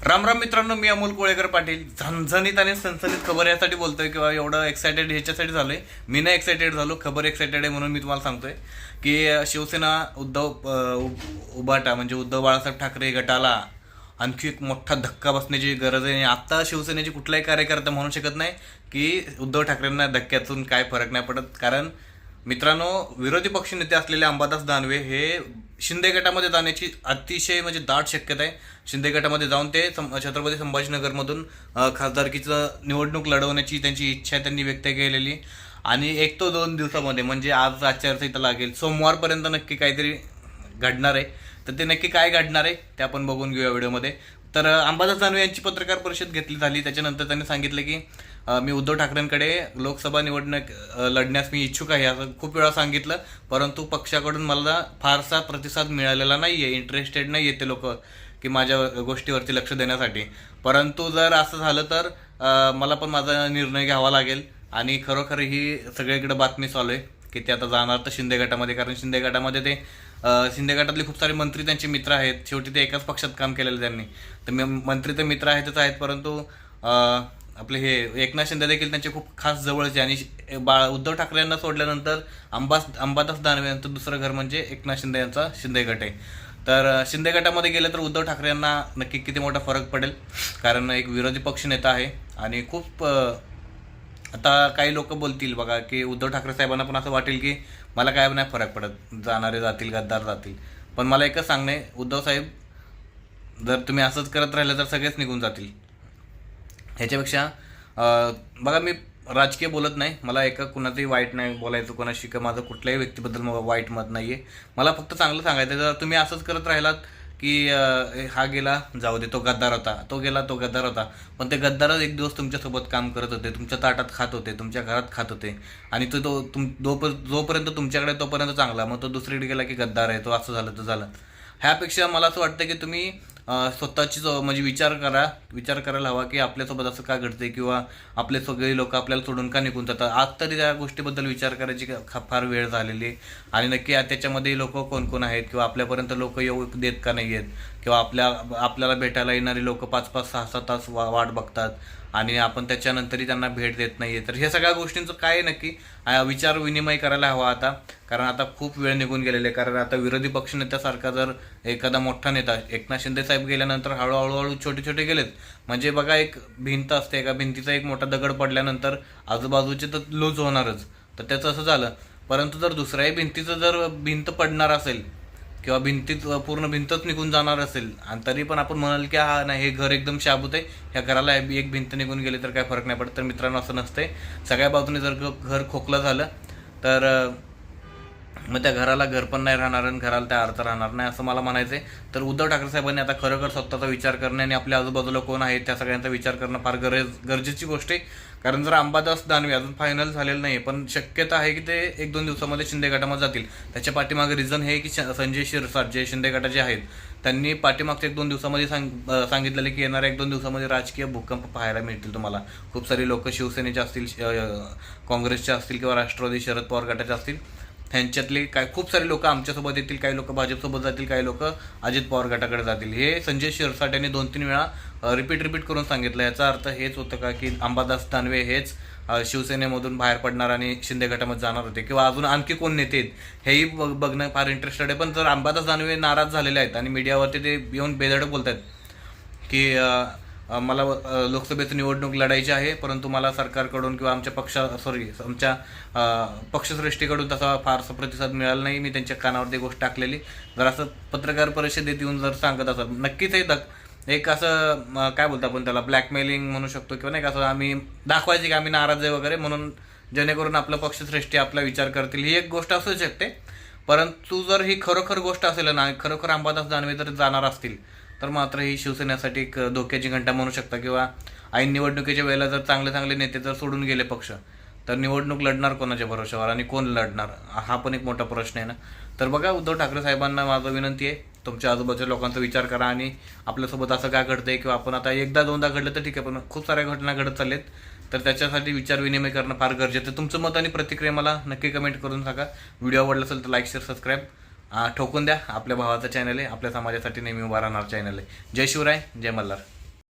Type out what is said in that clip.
राम राम मित्रांनो मी अमोल कोळेकर पाटील. झणझणीत आणि सणसणीत खबर यासाठी बोलतोय किंवा एवढं एक्सायटेड ह्याच्यासाठी झालोय. मी नाही एक्सायटेड झालो खबर एक्सायटेड आहे म्हणून मी तुम्हाला सांगतोय की शिवसेना उद्धव उभाटा म्हणजे उद्धव बाळासाहेब ठाकरे गटाला आणखी एक मोठा धक्का बसण्याची गरज आहे. आणि आता शिवसेनेचे कुठलाही कार्यकर्ता म्हणू शकत नाही की उद्धव ठाकरेंना धक्क्यातून काय फरक नाही पडत. कारण मित्रांनो विरोधी पक्षनेते असलेले अंबादास दानवे हे शिंदे गटामध्ये जाण्याची अतिशय म्हणजे दाट शक्यता आहे. शिंदे गटामध्ये जाऊन ते सं- छत्रपती संभाजीनगरमधून खासदारकीचं निवडणूक लढवण्याची त्यांची इच्छा त्यांनी व्यक्त केलेली. आणि एक तो दोन दिवसामध्ये म्हणजे आज आचारसंहिता लागेल सोमवारपर्यंत नक्की काहीतरी घडणार आहे. तर ते नक्की काय घडणार आहे ते आपण बघून घेऊया व्हिडिओमध्ये. तर अंबादास दानवे यांची पत्रकार परिषद घेतली झाली. त्याच्यानंतर त्यांनी सांगितलं की मी उद्धव ठाकरेंकडे लोकसभा निवडणूक लढण्यास मी इच्छुक आहे असं खूप वेळा सांगितलं. परंतु पक्षाकडून मला फारसा प्रतिसाद मिळालेला नाही आहे इंटरेस्टेड नाही आहे ते लोक की माझ्या गोष्टीवरती लक्ष देण्यासाठी. परंतु जर असं झालं तर मला पण माझा निर्णय घ्यावा लागेल. आणि खरोखर ही सगळीकडे बातमी चालू आहे. की ते आता जाणार तर शिंदे गटामध्ये. कारण शिंदे गटामध्ये ते शिंदे गटातले खूप सारे मंत्री त्यांचे मित्र आहेत. शेवटी ते एकाच पक्षात काम केलेलं त्यांनी. तर मी- मंत्री तर मित्र आहेतच आहेत परंतु आपले हे एकनाथ शिंदे देखील त्यांचे खूप खास जवळचे आणि बाळ बा उद्धव ठाकरे यांना सोडल्यानंतर अंबास अंबादास दानवे यांचं दुसरं घर म्हणजे एकनाथ शिंदे यांचा शिंदे गट आहे. तर शिंदे गटामध्ये गेलं तर उद्धव ठाकरे यांना नक्की किती मोठा फरक पडेल? कारण एक विरोधी पक्षनेता आहे आणि खूप आता काही लोक बोलतील बघा की उद्धव ठाकरे साहेबांना पण असं वाटेल की मला काय नाही फरक पडत. जाणारे जातील गद्दार जातील. पण मला एकच सांगणे उद्धव साहेब जर तुम्ही असंच करत राहिलं तर सगळेच निघून जातील. ह्याच्यापेक्षा बघा मी राजकीय बोलत नाही. मला एका कुणाचंही वाईट नाही बोलायचं कोणाशी का माझं कुठल्याही व्यक्तीबद्दल वाईट मत नाही आहे मला फक्त चांगलं सांगायचं आहे. जर तुम्ही असंच करत राहिलात की हा गेला जाऊ दे तो गद्दार होता तो गेला तो गद्दार होता. पण ते गद्दारच एक दिवस तुमच्यासोबत काम करत होते तुमच्या ताटात खात होते तुमच्या घरात खात होते. आणि तो तो तुम जोप- जोपर्यंत तुमच्याकडे तोपर्यंत चांगला मग तो दुसरीकडे गेला की गद्दार आहे तो असं झालं तर झालं. ह्यापेक्षा मला असं वाटतं की तुम्ही स्वतःचीच स्वतःची म्हणजे विचार करा. विचार करायला हवा की आपल्यासोबत असं का घडतंय किंवा आपले सगळे लोक आपल्याला सोडून का निघून जातात. आज तरी त्या गोष्टीबद्दल विचार करायची का- फार वेळ झालेली आहे. आणि नक्की त्याच्यामध्ये लोक कोण कोण आहेत किंवा आपल्यापर्यंत लोक येऊ देत का नाही आहेत किंवा आपल्या आपल्याला भेटायला येणारी लोक पाच पाच सहा सहा तास वा वाट बघतात. आणि आपण त्याच्यानंतरही त्यांना भेट देत नाही आहे तर ह्या सगळ्या गोष्टींचं काय आहे नक्की? विचार विनिमय करायला हवा आता. कारण आता खूप वेळ निघून गेलेले आहे. कारण आता विरोधी पक्षनेत्यासारखा जर एखादा मोठा नेता एकनाथ शिंदे साहेब गेल्यानंतर हळूहळूहळू छोटे छोटे गेलेत. म्हणजे बघा एक भिंत असते. एका भिंतीचा एक मोठा दगड पडल्यानंतर आजूबाजूचे तर लूज होणारच. तर त्याचं असं झालं. परंतु जर दुसऱ्याही भिंतीचं जर भिंत पडणार असेल किंवा भिंतीत पूर्ण भिंतच निघून जाणार असेल. आणि तरी पण आपण म्हणाल की हा नाही हे घर एकदम शाबूत आहे. ह्या घराला एक भिंत निघून गेली तर काय फरक नाही पडत. तर मित्रांनो असं नसतंय. सगळ्या बाजूने जर घर खोकलं झालं तर मग त्या घराला घर पण नाही राहणार आणि घराला त्या अर्थ राहणार नाही असं मला म्हणायचं आहे तर उद्धव ठाकरे साहेबांनी आता खरोखर स्वतःचा विचार करणे आणि आपल्या आजूबाजूला कोण आहेत त्या सगळ्यांचा विचार करणं फार गरज गरजेची गोष्ट आहे. कारण जर अंबादास दानवे अजून फायनल झालेलं नाही पण शक्यता आहे की ते एक दोन दिवसामध्ये शिंदे गटामध्ये जातील. त्याच्या पाठीमागे रिझन हे की श- संजय शिरसाट जे शिंदे गटाचे आहेत त्यांनी पाठीमागच्या एक दोन दिवसामध्ये सांग अं, सांगितलेलं की येणाऱ्या एक दोन दिवसामध्ये राजकीय भूकंप पाहायला मिळतील तुम्हाला. खूप सारी लोक शिवसेनेचे असतील श- काँग्रेसचे असतील किंवा राष्ट्रवादी शरद पवार गटाचे असतील. त्यांच्यातले काय खूप सारे लोक आमच्यासोबत येतील काही लोक भाजपसोबत जातील काही लोक अजित पवार गटाकडे जातील. हे संजय शिरसाट यांनी दोन तीन वेळा रिपीट रिपीट करून सांगितलं. याचा अर्थ हेच होतं का की अंबादास दानवे हेच शिवसेनेमधून बाहेर पडणार आणि शिंदे गटामध्ये जाणार होते. किंवा अजून आणखी कोण नेते आहेत हेही बघ- बघणं फार इंटरेस्टेड आहे. पण जर अंबादास दानवे नाराज झालेले आहेत आणि मीडियावरती ते येऊन बेधडक बोलत आहेत की मला अ, लोकसभेची निवडणूक लढायची आहे परंतु मला सरकारकडून किंवा आमच्या पक्षा सॉरी आमच्या पक्षश्रेष्ठीकडून तसा फारसा प्रतिसाद मिळाला नाही. मी त्यांच्या कानावरती गोष्ट टाकलेली. जर असं पत्रकार परिषदेत येऊन जर सांगत असाल नक्कीच हे एक असं काय बोलतो आपण त्याला ब्लॅकमेलिंग म्हणू शकतो किंवा नाही का असं आम्ही दाखवायचे की आम्ही नाराज आहे वगैरे म्हणून जेणेकरून आपलं पक्षश्रेष्ठी आपला विचार करतील. ही एक गोष्ट असू शकते परंतु जर ही खरोखर गोष्ट असेल ना खरोखर अंबादास दानवे जर जाणार असतील. तर मात्र ही शिवसेनेसाठी एक धोक्याची घंटा म्हणू शकता. किंवा ऐन निवडणुकीच्या वेळेला जर चांगले चांगले नेते जर सोडून गेले पक्ष तर निवडणूक लढणार कोणाच्या भरोशावर आणि कोण लढणार? हा पण एक मोठा प्रश्न आहे ना. तर बघा उद्धव ठाकरे साहेबांना माझं विनंती आहे तुमच्या आजूबाजूच्या लोकांचा विचार करा आणि आपल्यासोबत असं काय घडतंय किंवा आपण आता एकदा दोनदा घडलं तर ठीक आहे पण खूप साऱ्या घटना घडत चाललेत तर त्याच्यासाठी विचार विनिमय करणं फार गरजेचं आहे. तुमचं मत आणि प्रतिक्रिया मला नक्की कमेंट करून सांगा. व्हिडिओ आवडला असेल तर लाईक शेअर सबस्क्राईब ठोकून द्या. आपल्या भावाचं चॅनल आहे. आपल्या समाजासाठी नेहमी उभा राहणार चॅनल आहे. जय शिवराय जय मल्हार.